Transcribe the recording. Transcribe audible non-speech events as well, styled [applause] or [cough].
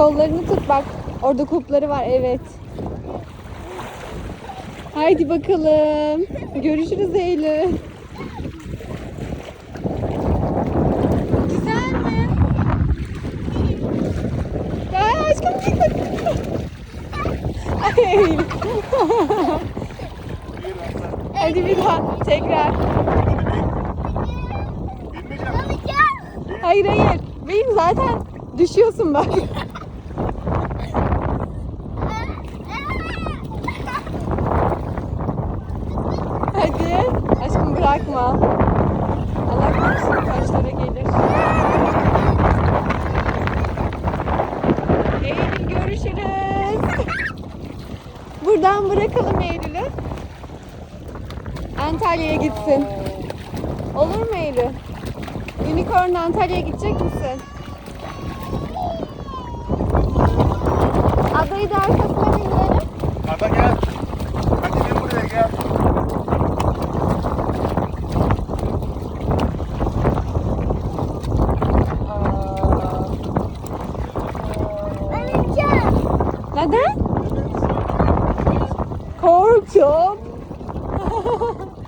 Kollarını tut bak. Orada kulpları var evet. Haydi bakalım. Görüşürüz Eylül. Güzel mi? Aşkım git. Ay. Hadi bir daha tekrar. Hayır hayır. Benim zaten düşüyorsun bak. Hadi. Aşkım bırakma. Allah korusun taşlara gelir. Eylül görüşürüz. Buradan bırakalım Eylül'ü. Antalya'ya gitsin. Olur mu Eylül? Unicorn Antalya'ya gidecek misin? Adayı da Neden? Korkuyorum. [laughs]